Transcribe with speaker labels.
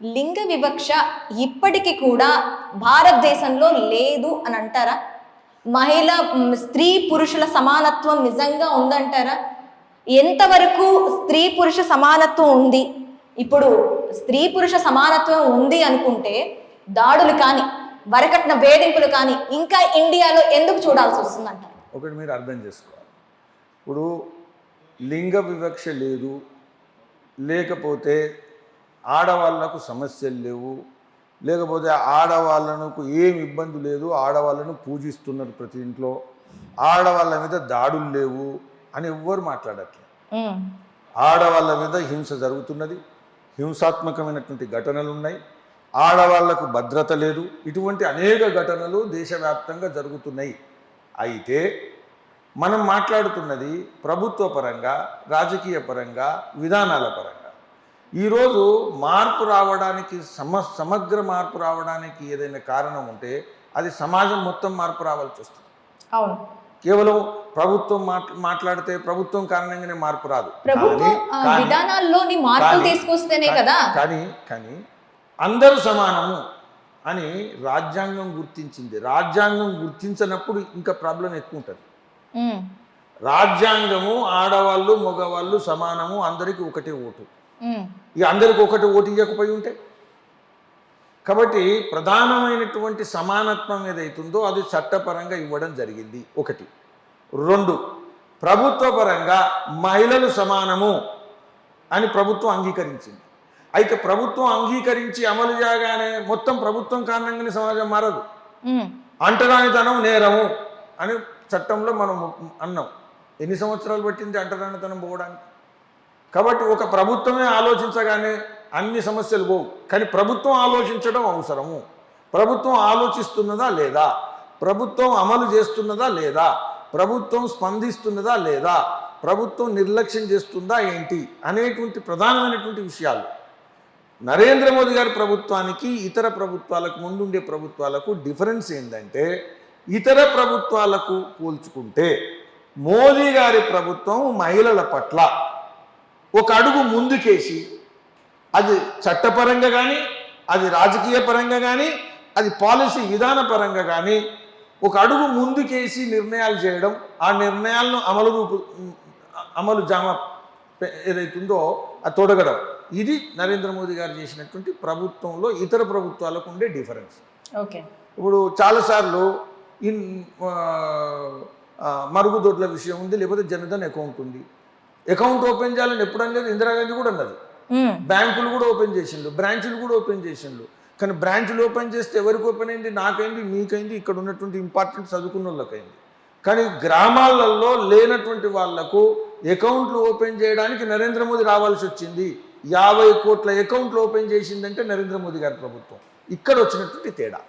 Speaker 1: లింగ వివక్ష ఇప్పటికీ కూడా భారతదేశంలో లేదు అని అంటారా? మహిళ స్త్రీ పురుషుల సమానత్వం నిజంగా ఉందంటారా? ఎంతవరకు స్త్రీ పురుష సమానత్వం ఉంది? ఇప్పుడు స్త్రీ పురుష సమానత్వం ఉంది అనుకుంటే దాడులు కానీ వరకట్న వేధింపులు కానీ ఇంకా ఇండియాలో ఎందుకు చూడాల్సి వస్తుందంట
Speaker 2: ఒకటి మీరు అర్థం చేసుకోవాలి. ఇప్పుడు లింగ వివక్ష లేదు లేకపోతే ఆడవాళ్ళకు సమస్యలు లేవు. లేకపోతే ఆడవాళ్ళకు ఏం ఇబ్బంది లేదు. ఆడవాళ్ళను పూజిస్తున్నారు ప్రతి ఇంట్లో. ఆడవాళ్ళ మీద దాడులు లేవు అని ఎవ్వరు మాట్లాడట్లేదు
Speaker 1: ఉమ్,
Speaker 2: ఆడవాళ్ళ మీద హింస జరుగుతున్నది. హింసాత్మకమైనటువంటి ఘటనలు ఉన్నాయి ఆడవాళ్ళకు భద్రత లేదు. ఇటువంటి అనేక ఘటనలు దేశవ్యాప్తంగా జరుగుతున్నాయి. అయితే మనం మాట్లాడుతున్నది ప్రభుత్వ పరంగా రాజకీయ పరంగా విధానాల పరంగా. ఈరోజు మార్పు రావడానికి సమ సమగ్ర మార్పు రావడానికి ఏదైనా కారణం ఉంటే అది సమాజం మొత్తం మార్పు రావాల్సి వస్తుంది.
Speaker 1: అవును.
Speaker 2: కేవలం ప్రభుత్వం మాట్ మాట్లాడితే ప్రభుత్వం కారణంగానే మార్పు రాదు.
Speaker 1: విధానాల్లోని మార్పులు తీసుకొస్తేనే కదా.
Speaker 2: కానీ కానీ అందరూ సమానము అని రాజ్యాంగం గుర్తించింది. రాజ్యాంగం గుర్తించినప్పుడు ఇంకా ప్రాబ్లం ఎక్కువ ఉంటుంది. రాజ్యాంగము ఆడవాళ్ళు మగవాళ్ళు సమానము అందరికీ ఒకటే ఓటు. ఇక అందరికి ఒకటి ఓటు ఇవ్వకపోయి ఉంటే? కాబట్టి ప్రధానమైనటువంటి సమానత్వం ఏదైతుందో అది చట్టపరంగా ఇవ్వడం జరిగింది. ఒకటి. రెండు. ప్రభుత్వ పరంగా మహిళలు సమానము అని ప్రభుత్వం అంగీకరించింది. అయితే ప్రభుత్వం అంగీకరించి అమలు చేయగానే మొత్తం ప్రభుత్వం కారణంగానే సమాజం మారదు. అంటరానితనం నేరము అని చట్టంలో మనం అన్నాం. ఎన్ని సంవత్సరాలు పట్టింది అంటరానితనం పోవడానికి? కాబట్టి ఒక ప్రభుత్వమే ఆలోచించగానే అన్ని సమస్యలు పోవు. కానీ ప్రభుత్వం ఆలోచించడం అవసరము. ప్రభుత్వం ఆలోచిస్తున్నదా లేదా? ప్రభుత్వం అమలు చేస్తున్నదా లేదా? ప్రభుత్వం స్పందిస్తున్నదా లేదా? ప్రభుత్వం నిర్లక్ష్యం చేస్తుందా ఏంటి? అనేటువంటి ప్రధానమైనటువంటి విషయాలు. నరేంద్ర మోదీ గారి ప్రభుత్వానికి ఇతర ప్రభుత్వాలకు ముందుండే ప్రభుత్వాలకు డిఫరెన్స్ ఏంటంటే ఇతర ప్రభుత్వాలకు పోల్చుకుంటే మోదీ గారి ప్రభుత్వం మహిళల పట్ల ఒక అడుగు ముందుకేసి అది చట్టపరంగా కానీ అది రాజకీయ పరంగా కానీ అది పాలసీ విధాన పరంగా కానీ ఒక అడుగు ముందుకేసి నిర్ణయాలు చేయడం ఆ నిర్ణయాలను అమలు రూపు అమలు జామ ఏదైతుందో అది తొడగడం. ఇది నరేంద్ర మోదీ గారు చేసినటువంటి ప్రభుత్వంలో ఇతర ప్రభుత్వాలకు ఉండే డిఫరెన్స్.
Speaker 1: ఓకే.
Speaker 2: ఇప్పుడు చాలాసార్లు ఇన్ మరుగుదొడ్ల విషయం ఉంది లేకపోతే జనధన్ అకౌంట్ ఉంది. అకౌంట్ ఓపెన్ చేయాలని ఎప్పుడు అనలేదు ఇందిరాగాంధీ కూడా అన్నది. బ్యాంకులు కూడా ఓపెన్ చేసిండు బ్రాంచులు కూడా ఓపెన్ చేసిండు కానీ బ్రాంచులు ఓపెన్ చేస్తే ఎవరికి ఓపెన్ అయింది? నాకైంది మీకైంది ఇక్కడ ఉన్నటువంటి ఇంపార్టెంట్ చదువుకున్న వాళ్ళకైంది కానీ గ్రామాలలో లేనటువంటి వాళ్ళకు అకౌంట్లు ఓపెన్ చేయడానికి నరేంద్ర మోదీ రావాల్సి వచ్చింది. యాభై కోట్ల అకౌంట్లు ఓపెన్ చేసిందంటే నరేంద్ర మోదీ గారి ప్రభుత్వం. ఇక్కడ వచ్చినటువంటి తేడా.